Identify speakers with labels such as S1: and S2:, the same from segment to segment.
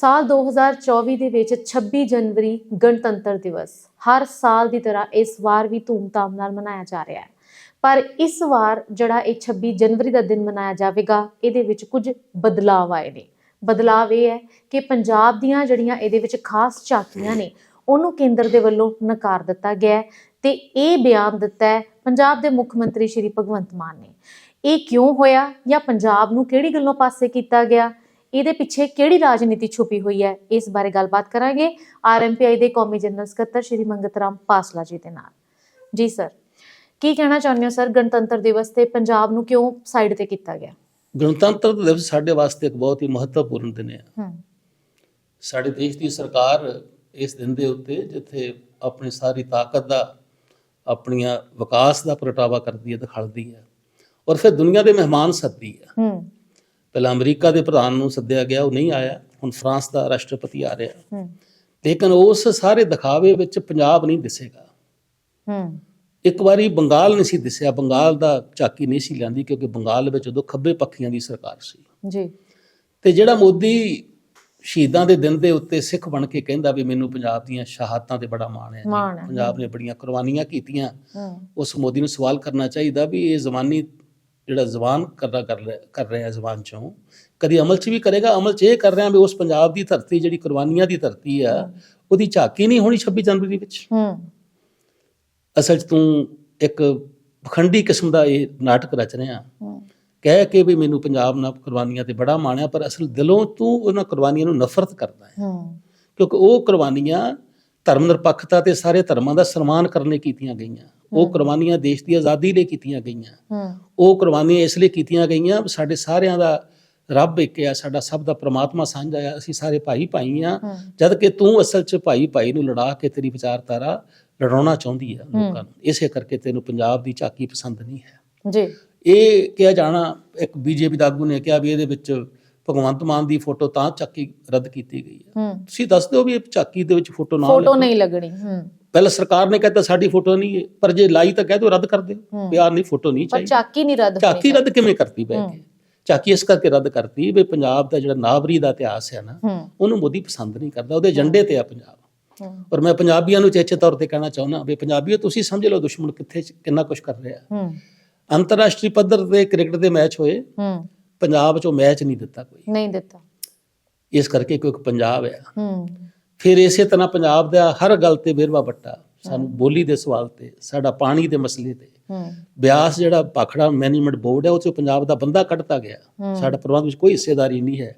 S1: ਸਾਲ 2024 ਦੇ ਵਿੱਚ 26 ਜਨਵਰੀ ਗਣਤੰਤਰ ਦਿਵਸ। ਹਰ ਸਾਲ ਦੀ ਤਰ੍ਹਾਂ ਇਸ ਵਾਰ ਵੀ ਧੂਮਧਾਮ ਨਾਲ ਮਨਾਇਆ ਜਾ ਰਿਹਾ ਹੈ। ਪਰ ਇਸ ਵਾਰ ਜਿਹੜਾ ਇਹ 26 ਜਨਵਰੀ ਦਾ ਦਿਨ ਮਨਾਇਆ ਜਾਵੇਗਾ, ਇਹਦੇ ਵਿੱਚ ਕੁਝ ਬਦਲਾਅ ਆਏ ਨੇ। ਬਦਲਾਅ ਇਹ ਹੈ ਕਿ ਪੰਜਾਬ ਦੀਆਂ ਜਿਹੜੀਆਂ ਇਹਦੇ ਵਿੱਚ ਖਾਸ ਝਾਕੀਆਂ ਨੇ, ਉਹਨੂੰ ਕੇਂਦਰ ਦੇ ਵੱਲੋਂ ਨਕਾਰ ਦਿੱਤਾ ਗਿਆ ਹੈ ਤੇ ਇਹ ਬਿਆਨ ਦਿੱਤਾ ਹੈ ਪੰਜਾਬ ਦੇ ਮੁੱਖ ਮੰਤਰੀ ਸ਼੍ਰੀ ਭਗਵੰਤ ਮਾਨ ਨੇ। ਇਹ ਕਿਉਂ ਹੋਇਆ ਜਾਂ ਪੰਜਾਬ ਨੂੰ ਕਿਹੜੀ ਗੱਲੋਂ ਪਾਸੇ ਕੀਤਾ ਗਿਆ? ਇਹਦੇ ਪਿੱਛੇ ਕਿਹੜੀ ਰਾਜਨੀਤੀ ਛੁਪੀ ਹੋਈ ਹੈ ਇਸ ਬਾਰੇ ਗੱਲਬਾਤ ਕਰਾਂਗੇ। ਆਰਐਮਪੀਆਈ ਦੇ ਕੌਮੀ ਜਨਰਲ ਸਕੱਤਰ ਸ਼੍ਰੀ ਮੰਗਤ ਰਾਮ ਪਾਸਲਾ ਜੀ ਦੇ ਨਾਲ। ਜੀ ਸਰ ਕੀ ਕਹਿਣਾ ਚਾਹੁੰਦੇ ਹੋ ਸਰ? ਗਣਤੰਤਰ ਦਿਵਸ ਤੇ ਪੰਜਾਬ ਨੂੰ ਕਿਉਂ ਸਾਈਡ ਤੇ ਕੀਤਾ ਗਿਆ?
S2: ਗਣਤੰਤਰ ਦਿਵਸ ਸਾਡੇ ਵਾਸਤੇ ਇੱਕ ਬਹੁਤ ਹੀ ਮਹੱਤਵਪੂਰਨ ਦਿਨ ਹੈ।
S1: ਹੂੰ।
S2: ਸਾਡੇ ਦੇਸ਼ ਦੀ ਸਰਕਾਰ ਇਸ ਦਿਨ ਦੇ ਉੱਤੇ ਜਿੱਥੇ ਆਪਣੀ ਸਾਰੀ ਤਾਕਤ ਦਾ ਆਪਣੀਆਂ ਵਿਕਾਸ ਦਾ ਪ੍ਰਗਟਾਵਾ ਕਰਦੀ ਹੈ ਦਿਖਾਉਂਦੀ ਹੈ ਔਰ ਫਿਰ ਦੁਨੀਆ ਦੇ ਮਹਿਮਾਨ ਸੱਦਦੀ ਹੈ।
S1: ਹੂੰ।
S2: ਪਹਿਲਾਂ ਅਮਰੀਕਾ ਦੇ ਪ੍ਰਧਾਨ ਨੂੰ ਸੱਦਿਆ ਗਿਆ ਉਹ ਨਹੀਂ ਆਇਆ। ਹੁਣ ਫਰਾਂਸ ਦਾ ਰਾਸ਼ਟਰਪਤੀ ਆ ਰਿਹਾ। ਲੇਕਿਨ ਉਸ ਸਾਰੇ ਦਿਖਾਵੇ ਵਿੱਚ ਪੰਜਾਬ ਨਹੀਂ ਦਿਸੇਗਾ।
S1: ਹੂੰ।
S2: ਇੱਕ ਵਾਰੀ ਬੰਗਾਲ ਨਹੀਂ ਸੀ ਦਿਸਿਆ। ਬੰਗਾਲ ਦਾ ਝਾਕੀ ਨਹੀਂ ਸੀ ਲੈਂਦੀ ਕਿਉਂਕਿ ਬੰਗਾਲ ਵਿੱਚ ਉਦੋਂ ਖੱਬੇ ਪੱਖੀਆਂ ਦੀ ਸਰਕਾਰ ਸੀ।
S1: ਜੀ।
S2: ਤੇ ਜਿਹੜਾ ਮੋਦੀ ਸ਼ਹੀਦਾਂ ਦੇ ਦਿਨ ਦੇ ਉੱਤੇ ਸਿੱਖ ਬਣ ਕੇ ਕਹਿੰਦਾ ਵੀ ਮੈਨੂੰ ਪੰਜਾਬ ਦੀਆਂ ਸ਼ਹਾਦਤਾਂ ਤੇ ਬੜਾ ਮਾਣ ਹੈ। ਪੰਜਾਬ ਨੇ ਬੜੀਆਂ ਕੁਰਬਾਨੀਆਂ ਕੀਤੀਆਂ। ਉਸ ਮੋਦੀ ਨੂੰ ਸਵਾਲ ਕਰਨਾ ਚਾਹੀਦਾ ਵੀ ਇਹ ਜ਼ਬਾਨੀ ਜਿਹੜਾ ਜ਼ਬਾਨ ਕਰਦਾ ਕਰ ਰਿਹਾ ਕਰ ਰਿਹਾ ਜ਼ਬਾਨ ਚੋਂ ਕਦੀ ਅਮਲ 'ਚ ਵੀ ਕਰੇਗਾ ਅਮਲ 'ਚ ਇਹ ਕਰ ਰਿਹਾ ਵੀ ਉਸ ਪੰਜਾਬ ਦੀ ਧਰਤੀ ਜਿਹੜੀ ਕੁਰਬਾਨੀਆਂ ਦੀ ਧਰਤੀ ਆ ਉਹਦੀ ਝਾਕੀ ਨਹੀਂ ਹੋਣੀ 26 ਜਨਵਰੀ ਵਿੱਚ।
S1: ਹੂੰ।
S2: ਅਸਲ 'ਚ ਤੂੰ ਇੱਕ ਪਖੰਡੀ ਕਿਸਮ ਦਾ ਇਹ ਨਾਟਕ ਰਚ ਰਿਹਾ।
S1: ਹੂੰ।
S2: ਕਹਿ ਕੇ ਵੀ ਮੈਨੂੰ ਪੰਜਾਬ ਨਾਲ ਕੁਰਬਾਨੀਆਂ ਤੇ ਬੜਾ ਮਾਣਿਆ ਪਰ ਅਸਲ ਦਿਲੋਂ ਤੂੰ ਉਹਨਾਂ ਕੁਰਬਾਨੀਆਂ ਨੂੰ ਨਫ਼ਰਤ ਕਰਦਾ ਹੈ।
S1: ਹੂੰ।
S2: ਕਿਉਂਕਿ ਉਹ ਕੁਰਬਾਨੀਆਂ ਧਰਮ ਨਿਰਪੱਖਤਾ ਤੇ ਸਾਰੇ ਧਰਮਾਂ ਦਾ ਸਨਮਾਨ ਕਰਨ ਲਈ ਕੀਤੀਆਂ ਗਈਆਂ। ਉਹ ਕੁਰਬਾਨੀਆਂ ਦੇਸ਼ ਦੀ ਆਜ਼ਾਦੀ ਲਈ ਕੀਤੀਆਂ ਗਈਆਂ।
S1: ਹੂੰ।
S2: ਉਹ ਕੁਰਬਾਨੀਆਂ ਇਸ ਲਈ ਕੀਤੀਆਂ ਗਈਆਂ ਸਾਡੇ ਸਾਰਿਆਂ ਦਾ ਰੱਬ ਇੱਕ ਆ ਸਾਡਾ ਸਭ ਦਾ ਪ੍ਰਮਾਤਮਾ ਸਾਂਝਾ ਆ ਅਸੀਂ ਸਾਰੇ ਭਾਈ ਭਾਈ ਆ।
S1: ਹੂੰ।
S2: ਜਦ ਕਿ ਤੂੰ ਅਸਲ 'ਚ ਭਾਈ ਭਾਈ ਨੂੰ ਲੜਾ ਕੇ ਤੇਰੀ ਵਿਚਾਰਧਾਰਾ ਲੜਾਉਣਾ ਚਾਹੁੰਦੀ ਆ ਲੋਕਾਂ ਨੂੰ। ਇਸੇ ਕਰਕੇ ਤੈਨੂੰ ਪੰਜਾਬ ਦੀ ਝਾਕੀ ਪਸੰਦ ਨਹੀਂ ਹੈ।
S1: ਜੀ।
S2: ਇਹ ਕਿਹਾ ਜਾਣਾ ਇੱਕ ਬੀਜੇਪੀ ਦਾ ਆਗੂ ਨੇ ਕਿਹਾ ਵੀ ਇਹਦੇ ਵਿੱਚ ਭਗਵੰਤ ਮਾਨ ਦੀ ਫੋਟੋ ਤਾਂ ਚੱਕੀ ਰੱਦ ਕੀਤੀ ਗਈ ਹੈ। ਤੁਸੀਂ ਦੱਸ ਦਿਓ ਵੀ ਇਹ ਝਾਕੀ ਦੇ ਵਿੱਚ ਫੋਟੋ ਨਾ
S1: ਫੋਟੋ। ਨਹੀਂ ਲੱਗਣੀ ਹੂੰ।
S2: ਪਹਿਲਾਂ ਸਰਕਾਰ ਨੇ ਕਹਿਤਾ ਸਾਡੀ ਫੋਟੋ ਨਹੀਂ ਹੈ ਪਰ ਜੇ ਲਾਈ ਤਾਂ ਕਹਿ ਦਿਓ ਰੱਦ ਕਰ ਦਿਓ ਆਹ ਨਹੀਂ ਫੋਟੋ ਨਹੀਂ
S1: ਪਰ
S2: ਚਾਹੀਦੀ।
S1: ਚਾਕੀ ਨਹੀਂ ਰੱਦ
S2: ਝਾਕੀ ਰੱਦ ਕਿਵੇਂ ਕਰਤੀ ਬੈ ਕੇ? ਝਾਕੀ ਇਸ ਕਰਕੇ ਰੱਦ ਕਰਤੀ ਵੀ ਪੰਜਾਬ ਦਾ ਜਿਹੜਾ ਨਾਬਰੀ ਦਾ ਇਤਿਹਾਸ ਹੈ ਨਾ ਉਹਨੂੰ ਮੋਦੀ ਪਸੰਦ ਨਹੀਂ ਕਰਦਾ ਉਹਦੇ ਏਜੰਡੇ ਤੇ ਆ ਪੰਜਾਬ। ਔਰ ਮੈਂ ਪੰਜਾਬੀਆਂ ਨੂੰ ਚੇਚੇ ਤੌਰ ਤੇ ਕਹਿਣਾ ਚਾਹੁੰਦਾ ਵੀ ਪੰਜਾਬੀਓ ਤੁਸੀਂ ਸਮਝ ਲਓ ਦੁਸ਼ਮਣ ਕਿੱਥੇ ਕਿੰਨਾ ਕੁਝ ਕਰ ਰਿਹਾ।
S1: ਹੂੰ।
S2: ਅੰਤਰਰਾਸ਼ਟਰੀ ਪੱਧਰ ਤੇ ਕ੍ਰਿਕਟ ਦੇ ਮੈਚ ਹੋਏ।
S1: ਹੂੰ।
S2: ਪੰਜਾਬ 'ਚੋਂ ਮੈਚ ਨਹੀਂ ਦਿੱਤਾ ਕੋਈ।
S1: ਨਹੀਂ ਦਿੱਤਾ।
S2: ਇਸ ਕਰਕੇ ਕਿਉਂਕਿ ਪੰਜਾਬ ਹੈ।
S1: ਹੂੰ।
S2: ਫਿਰ ਇਸੇ ਤਰ੍ਹਾਂ ਪੰਜਾਬ ਦਾ ਹਰ ਗੱਲ ਤੇ ਵੇਰਵਾ ਬੱਟਾ ਸਾਨੂੰ ਬੋਲੀ ਦੇ ਸਵਾਲ ਤੇ ਸਾਡਾ ਪਾਣੀ ਦੇ ਮਸਲੇ ਤੇ।
S1: ਹੂੰ।
S2: ਬਿਆਸ ਜਿਹੜਾ ਭਾਖੜਾ ਮੈਨੇਜਮੈਂਟ ਬੋਰਡ ਹੈ ਉਹ 'ਚੋਂ ਪੰਜਾਬ ਦਾ ਬੰਦਾ ਕੱਢਤਾ ਗਿਆ। ਸਾਡਾ ਪ੍ਰਬੰਧ ਵਿੱਚ ਕੋਈ ਹਿੱਸੇਦਾਰੀ ਨਹੀਂ ਹੈ।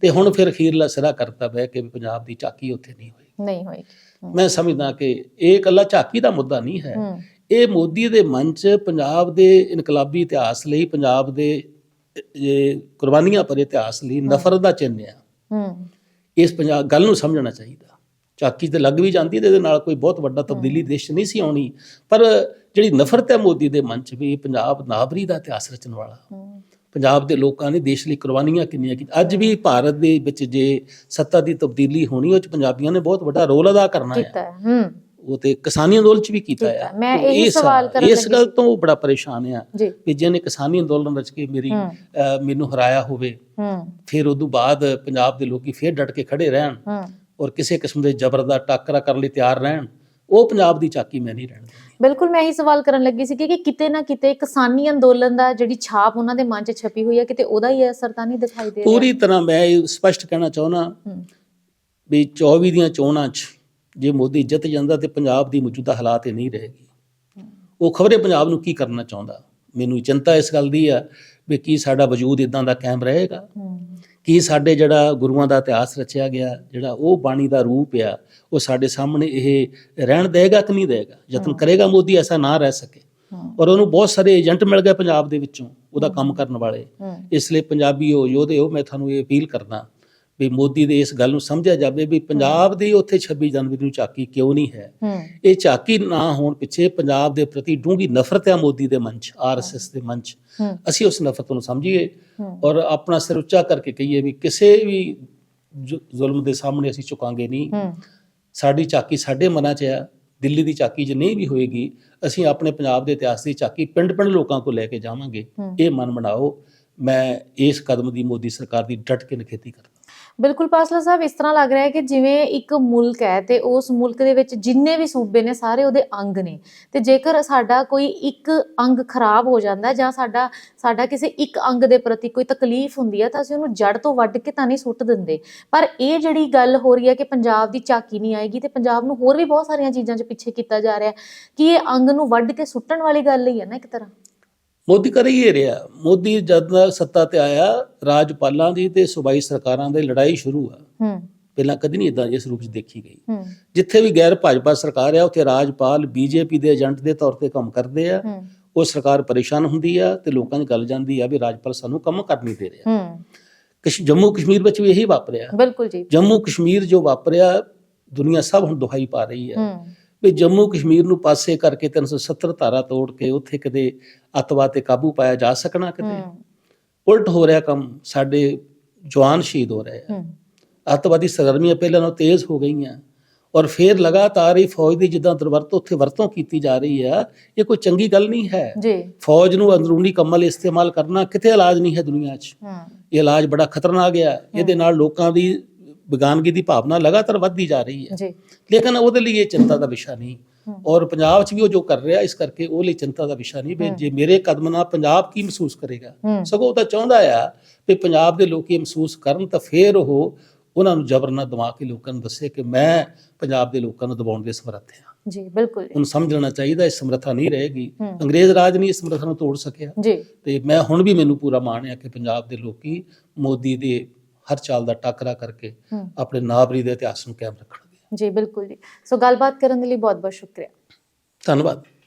S2: ਤੇ ਹੁਣ ਫਿਰ ਅਖੀਰਲਾ ਸਿਰਾ ਕਰਤਾ ਬਹਿ ਕੇ ਪੰਜਾਬ ਦੀ ਝਾਕੀ ਉੱਥੇ ਨਹੀਂ ਹੋਈ।
S1: ਨਹੀਂ ਹੋਏਗੀ ਹੂੰ।
S2: ਮੈਂ ਸਮਝਦਾ ਕਿ ਇਹ ਇਕੱਲਾ ਝਾਕੀ ਦਾ ਮੁੱਦਾ ਨਹੀਂ ਹੂੰ। ਇਹ ਮੋਦੀ ਦੇ ਮਨ 'ਚ ਪੰਜਾਬ ਦੇ ਇਨਕਲਾਬੀ ਇਤਿਹਾਸ ਲਈ ਪੰਜਾਬ ਦੇ ਇਹ ਕੁਰਬਾਨੀਆਂ ਭਰੇ ਇਤਿਹਾਸ ਲਈ ਨਫ਼ਰਤ ਦਾ ਚਿੰਨ੍ਹ ਆ।
S1: ਹੂੰ।
S2: ਇਸ ਪੰਜਾਬ ਗੱਲ ਨੂੰ ਸਮਝਣਾ ਚਾਹੀਦਾ। ਚਾਕੀ ਤੇ ਲੱਗ ਵੀ ਜਾਂਦੀ ਤੇ ਇਹਦੇ ਨਾਲ ਕੋਈ ਬਹੁਤ ਵੱਡਾ ਤਬਦੀਲੀ ਦੇਸ਼ 'ਚ ਨਹੀਂ ਸੀ ਆਉਣੀ। ਪਰ ਜਿਹੜੀ ਨਫ਼ਰਤ ਹੈ ਮੋਦੀ ਦੇ ਮਨ 'ਚ ਵੀ ਪੰਜਾਬ ਨਾਬਰੀ ਦਾ ਇਤਿਹਾਸ ਰਚਣ ਵਾਲਾ। ਪੰਜਾਬ ਦੇ ਲੋਕਾਂ ਨੇ ਦੇਸ਼ ਲਈ ਕੁਰਬਾਨੀਆਂ ਕਿੰਨੀਆਂ ਕੀਤੀਆਂ। ਅੱਜ ਵੀ ਭਾਰਤ ਦੇ ਵਿੱਚ ਜੇ ਸੱਤਾ ਦੀ ਤਬਦੀਲੀ ਹੋਣੀ ਉਹ 'ਚ ਪੰਜਾਬੀਆਂ ਨੇ ਬਹੁਤ ਵੱਡਾ ਰੋਲ ਅਦਾ ਕਰਨਾ ਹੈ
S1: ਕੀਤਾ ਹੂੰ।
S2: ਉਹ ਤੇ ਕਿਸਾਨੀ ਅੰਦੋਲਨ 'ਚ ਵੀ ਕੀਤਾ। ਹੈ
S1: ਮੈਂ ਇਹੀ
S2: ਇਸ-
S1: ਸਵਾਲ ਕਰਨ
S2: ਇਸ
S1: ਲੱਗੀ
S2: ਗੱਲ
S1: ਸੀ।
S2: ਤੋਂ ਉਹ ਬੜਾ ਪਰੇਸ਼ਾਨ ਆ ਵੀ ਜਿਹਨੇ ਕਿਸਾਨੀ ਅੰਦੋਲਨ ਰਚ ਕੇ ਮੇਰੀ ਮੈਨੂੰ ਹਰਾਇਆ ਹੋਵੇ ਫਿਰ ਉਦੋਂ ਬਾਅਦ ਪੰਜਾਬ ਦੇ ਲੋਕੀ ਫੇਰ ਡਟ ਕੇ ਖੜੇ ਰਹਿਣ ਔਰ ਕਿਸੇ ਕਿਸਮ ਦੇ ਜ਼ਬਰ ਦਾ ਟਾਕਰਾ ਕਰਨ ਲਈ ਤਿਆਰ ਰਹਿਣ ਉਹ ਪੰਜਾਬ ਦੀ ਚਾਕੀ ਮੈਂ ਨਹੀਂ ਰਹਿਣ
S1: ਬਿਲਕੁਲ ਮੈਂ ਇਹੀ ਸਵਾਲ ਕਰਨ ਲੱਗੀ ਸੀ ਕਿ ਕਿਤੇ ਨਾ ਕਿਤੇ ਕਿਸਾਨੀ ਅੰਦੋਲਨ ਦਾ ਜਿਹੜੀ ਛਾਪ ਉਹਨਾਂ ਦੇ ਮਨ 'ਚ ਛਪੀ ਹੋਈ ਹੈ ਕਿਤੇ ਉਹਦਾ ਹੀ ਅਸਰ ਤਾਂ ਨਹੀਂ ਦਿਖਾਈ ਦੇ ਰਿਹਾ?
S2: ਪੂਰੀ ਤਰ੍ਹਾਂ ਮੈਂ ਇਹ ਸਪਸ਼ਟ ਕਹਿਣਾ ਚਾਹੁੰਦਾ ਵੀ 24 ਦੀਆਂ ਚੋਣਾਂ 'ਚ ਜੇ ਮੋਦੀ ਜਿੱਤ ਜਾਂਦਾ ਤੇ ਪੰਜਾਬ ਦੀ ਮੌਜੂਦਾ ਹਾਲਾਤ ਇਹ ਨਹੀਂ ਰਹੇਗੀ। ਉਹ ਖਬਰੇ ਪੰਜਾਬ ਨੂੰ ਕੀ ਕਰਨਾ ਚਾਹੁੰਦਾ? ਮੈਨੂੰ ਚਿੰਤਾ ਇਸ ਗੱਲ ਦੀ ਆ ਵੀ ਕੀ ਸਾਡਾ ਵਜੂਦ ਇਦਾਂ ਦਾ ਕਾਇਮ ਰਹੇਗਾ? ਕੀ ਸਾਡੇ ਜਿਹੜਾ ਗੁਰੂਆਂ ਦਾ ਇਤਿਹਾਸ ਰਚਿਆ ਗਿਆ ਜਿਹੜਾ ਉਹ ਬਾਣੀ ਦਾ ਰੂਪ ਆ ਉਹ ਸਾਡੇ ਸਾਹਮਣੇ ਇਹ ਰਹਿਣ ਦੇਗਾ ਕਿ ਨਹੀਂ ਦੇਗਾ? ਯਤਨ ਕਰੇਗਾ ਮੋਦੀ ਐਸਾ ਨਾ ਰਹਿ ਸਕੇ। ਔਰ ਉਹਨੂੰ ਬਹੁਤ ਸਾਰੇ ਏਜੰਟ ਮਿਲ ਗਏ ਪੰਜਾਬ ਦੇ ਵਿੱਚੋਂ ਉਹਦਾ ਕੰਮ ਕਰਨ ਵਾਲੇ। ਇਸ ਲਈ ਪੰਜਾਬੀ ਹੋ ਯੋਧੇ ਹੋ ਮੈਂ ਤੁਹਾਨੂੰ ਇਹ ਅਪੀਲ ਕਰਦਾ ਵੀ ਮੋਦੀ ਦੇ ਇਸ ਗੱਲ ਨੂੰ ਸਮਝਿਆ ਜਾਵੇ ਵੀ ਪੰਜਾਬ ਦੀ ਉੱਥੇ 26 ਜਨਵਰੀ ਨੂੰ ਝਾਕੀ ਕਿਉਂ ਨਹੀਂ ਹੈ?
S1: ਹੂੰ।
S2: ਇਹ ਝਾਕੀ ਨਾ ਹੋਣ ਪਿੱਛੇ ਪੰਜਾਬ ਦੇ ਪ੍ਰਤੀ ਡੂੰਗੀ ਨਫ਼ਰਤ ਹੈ ਮੋਦੀ ਦੇ ਮਨ 'ਚ ਆਰਐਸਐਸ ਦੇ ਮਨ 'ਚ।
S1: ਹੂੰ।
S2: ਅਸੀਂ ਉਸ ਨਫ਼ਰਤ ਨੂੰ ਸਮਝੀਏ
S1: ਹੂੰ।
S2: ਔਰ ਆਪਣਾ ਸਿਰ ਉੱਚਾ ਕਰਕੇ ਕਹੀਏ ਵੀ ਕਿਸੇ ਵੀ ਜ਼ੁ- ਜ਼ੁਲਮ ਦੇ ਸਾਹਮਣੇ ਅਸੀਂ ਝੁਕਾਂਗੇ ਨਹੀਂ।
S1: ਹੂੰ।
S2: ਸਾਡੀ ਝਾਕੀ ਸਾਡੇ ਮਨਾਂ 'ਚ ਆ ਦਿੱਲੀ ਦੀ ਝਾਕੀ 'ਚ ਨਹੀਂ ਵੀ ਹੋਏਗੀ ਅਸੀਂ ਆਪਣੇ ਪੰਜਾਬ ਦੇ ਇਤਿਹਾਸ ਦੀ ਝਾਕੀ ਪਿੰਡ-ਪਿੰਡ ਲੋਕਾਂ ਕੋਲ ਲੈ ਕੇ ਜਾਵਾਂਗੇ।
S1: ਹੂੰ।
S2: ਇਹ ਮਨ ਬਣਾਓ। ਮੈਂ ਇਸ ਕਦਮ ਦੀ ਮੋਦੀ ਸਰਕਾਰ ਦੀ ਡਟ ਕੇ ਨਿਖੇਧੀ ਕਰਦਾ।
S1: ਬਿਲਕੁਲ ਪਾਸਲਾ ਸਾਹਿਬ, ਇਸ ਤਰ੍ਹਾਂ ਲੱਗ ਰਿਹਾ ਹੈ ਕਿ ਜਿਵੇਂ ਇੱਕ ਮੁਲਕ ਹੈ ਤੇ ਉਸ ਮੁਲਕ ਦੇ ਵਿੱਚ ਜਿੰਨੇ ਵੀ ਸੂਬੇ ਨੇ ਸਾਰੇ ਉਹਦੇ ਅੰਗ ਨੇ। ਤੇ ਜੇਕਰ ਸਾਡਾ ਕੋਈ ਇੱਕ ਅੰਗ ਖਰਾਬ ਹੋ ਜਾਂਦਾ ਜਾਂ ਸਾਡਾ ਸਾਡਾ ਕਿਸੇ ਇੱਕ ਅੰਗ ਦੇ ਪ੍ਰਤੀ ਕੋਈ ਤਕਲੀਫ ਹੁੰਦੀ ਹੈ ਤਾਂ ਅਸੀਂ ਉਹਨੂੰ ਜੜ ਤੋਂ ਵੱਢ ਕੇ ਤਾਂ ਨਹੀਂ ਸੁੱਟ ਦਿੰਦੇ। ਪਰ ਇਹ ਜਿਹੜੀ ਗੱਲ ਹੋ ਰਹੀ ਹੈ ਕਿ ਪੰਜਾਬ ਦੀ ਝਾਕੀ ਨਹੀਂ ਆਏਗੀ ਤੇ ਪੰਜਾਬ ਨੂੰ ਹੋਰ ਵੀ ਬਹੁਤ ਸਾਰੀਆਂ ਚੀਜ਼ਾਂ 'ਚ ਪਿੱਛੇ ਕੀਤਾ ਜਾ ਰਿਹਾ ਕਿ ਇਹ ਅੰਗ ਨੂੰ ਵੱਢ ਕੇ ਸੁੱਟਣ ਵਾਲੀ ਗੱਲ ਹੀ ਹੈ ਨਾ ਇੱਕ ਤਰ੍ਹਾਂ।
S2: ਮੋਦੀ ਕਰ ਹੀ ਰਿਹਾ ਮੋਦੀ ਜਦ ਦਾ ਸੱਤਾ ਤੇ ਆਇਆ ਰਾਜਪਾਲਾਂ ਦੀ ਤੇ ਸੂਬਾਈ ਸਰਕਾਰਾਂ ਦੀ ਲੜਾਈ ਸ਼ੁਰੂ ਆ।
S1: ਹੂੰ।
S2: ਪਹਿਲਾਂ ਕਦੀ ਨਹੀਂ ਇਦਾਂ ਇਸ ਰੂਪ 'ਚ ਦੇਖੀ ਗਈ। ਜਿੱਥੇ ਵੀ ਗੈਰ ਭਾਜਪਾ ਸਰਕਾਰ ਆ ਉੱਥੇ ਰਾਜਪਾਲ ਬੀਜੇਪੀ ਦੇ ਏਜੰਟ ਦੇ ਤੌਰ ਤੇ ਕੰਮ ਕਰਦੇ ਆ। ਉਹ ਸਰਕਾਰ ਪਰੇਸ਼ਾਨ ਹੁੰਦੀ ਆ ਤੇ ਲੋਕਾਂ ਦੀ ਗੱਲ ਜਾਂਦੀ ਆ ਵੀ ਰਾਜਪਾਲ ਸਾਨੂੰ ਕੰਮ ਕਰ ਨਹੀਂ ਦੇ ਰਿਹਾ।
S1: ਹੂੰ।
S2: ਕਸ਼ ਜੰਮੂ ਕਸ਼ਮੀਰ ਵਿੱਚ ਵੀ ਇਹੀ ਵਾਪਰਿਆ।
S1: ਬਿਲਕੁਲ ਜੀ।
S2: ਜੰਮੂ ਕਸ਼ਮੀਰ ਜੋ ਵਾਪਰਿਆ ਦੁਨੀਆ ਸਭ ਹੁਣ ਦੁਹਾਈ ਪਾ ਰਹੀ ਹੂੰ। ਵੀ ਜੰਮੂ ਕਸ਼ਮੀਰ ਨੂੰ ਪਾਸੇ ਕਰਕੇ 370 ਧਾਰਾ ਤੋੜ ਕੇ ਉੱਥੇ ਕਦੇ ਅੱਤਵਾਦ ਤੇ ਕਾਬੂ ਪਾਇਆ ਜਾ ਸਕਣਾ ਕਿਤੇ ਉਲਟ ਹੋ ਰਿਹਾ ਕੰਮ ਸਾਡੇ ਜਵਾਨ ਸ਼ਹੀਦ ਹੋ ਰਹੇ ਆ। ਅੱਤਵਾਦੀ ਸਰਗਰਮੀਆਂ ਪਹਿਲਾਂ ਨਾਲੋਂ ਤੇਜ਼ ਹੋ ਗਈਆਂ ਔਰ ਫਿਰ ਲਗਾਤਾਰ ਹੀ ਫੌਜ ਦੀ ਜਿੱਦਾਂ ਦੁਰਵਰਤੋਂ ਉੱਥੇ ਵਰਤੋਂ ਕੀਤੀ ਜਾ ਰਹੀ ਆ ਇਹ ਕੋਈ ਚੰਗੀ ਗੱਲ ਨਹੀਂ ਹੈ।
S1: ਜੀ।
S2: ਫੌਜ ਨੂੰ ਅੰਦਰੂਨੀ ਕੰਮਾਂ ਲਈ ਇਸਤੇਮਾਲ ਕਰਨਾ ਕਿਤੇ ਇਲਾਜ ਨਹੀਂ ਹੈ ਦੁਨੀਆ 'ਚ।
S1: ਹੂੰ।
S2: ਇਹ ਇਲਾਜ ਬੜਾ ਖਤਰਨਾਕ ਆ। ਇਹਦੇ ਨਾਲ ਲੋਕਾਂ ਦੀ ਵਿਗਾਨਗੀ ਦੀ ਭਾਵਨਾ ਲਗਾਤਾਰ ਵੱਧਦੀ ਜਾ ਰਹੀ ਹੈ।
S1: ਜੀ।
S2: ਲੇਕਿਨ ਉਹਦੇ ਲਈ ਇਹ ਚਿੰਤਾ ਦਾ ਵਿਸ਼ਾ ਨਹੀਂ। ਔਰ ਪੰਜਾਬ 'ਚ ਵੀ ਉਹ ਜੋ ਕਰ ਰਿਹਾ ਇਸ ਕਰਕੇ ਉਹ ਲਈ ਚਿੰਤਾ ਦਾ ਵਿਸ਼ਾ ਨਹੀਂ ਵੀ ਜੇ ਮੇਰੇ ਕਦਮ ਨਾਲ ਪੰਜਾਬ ਕੀ ਮਹਿਸੂਸ ਕਰੇਗਾ? ਸਗੋਂ ਉਹ ਤਾਂ ਚਾਹੁੰਦਾ ਆ ਵੀ ਪੰਜਾਬ ਦੇ ਲੋਕ ਮਹਿਸੂਸ ਕਰਨ ਤਾਂ ਫੇਰ ਉਹ ਉਹਨਾਂ ਨੂੰ ਜ਼ਬਰ ਨਾ ਦਵਾ ਕੇ ਲੋਕਾਂ ਨੂੰ ਦੱਸੇ ਕਿ ਮੈਂ ਪੰਜਾਬ ਦੇ ਲੋਕਾਂ ਨੂੰ ਦਬਾਉਣ ਦੇ ਸਮਰੱਥ ਹਾਂ।
S1: ਜੀ ਬਿਲਕੁਲ। ਜੀ
S2: ਉਹਨੂੰ ਸਮਝ ਲੈਣਾ ਚਾਹੀਦਾ ਇਹ ਸਮਰੱਥਾ ਨਹੀਂ ਰਹੇਗੀ। ਅੰਗਰੇਜ਼ ਰਾਜ ਨਹੀਂ ਇਸ ਸਮਰੱਥਾ ਨੂੰ ਤੋੜ ਸਕਿਆ।
S1: ਜੀ।
S2: ਤੇ ਮੈਂ ਹੁਣ ਵੀ ਮੈਨੂੰ ਪੂਰਾ ਮਾਣ ਹੈ ਕਿ ਪੰਜਾਬ ਦੇ ਲੋਕੀ ਮੋਦੀ ਦੇ ਹਰ ਚਾਲ ਦਾ ਟਾਕਰਾ ਕਰਕੇ ਆਪਣੇ ਨਾਬਰੀ ਦੇ ਇਤਿਹਾਸ ਨੂੰ ਕਾਇਮ ਰੱਖਣਗੇ
S1: ਜੀ ਬਿਲਕੁਲ ਜੀ। ਸੋ ਗੱਲਬਾਤ ਕਰਨ ਦੇ ਲਈ ਬਹੁਤ ਬਹੁਤ ਸ਼ੁਕਰੀਆ।
S2: ਧੰਨਵਾਦ।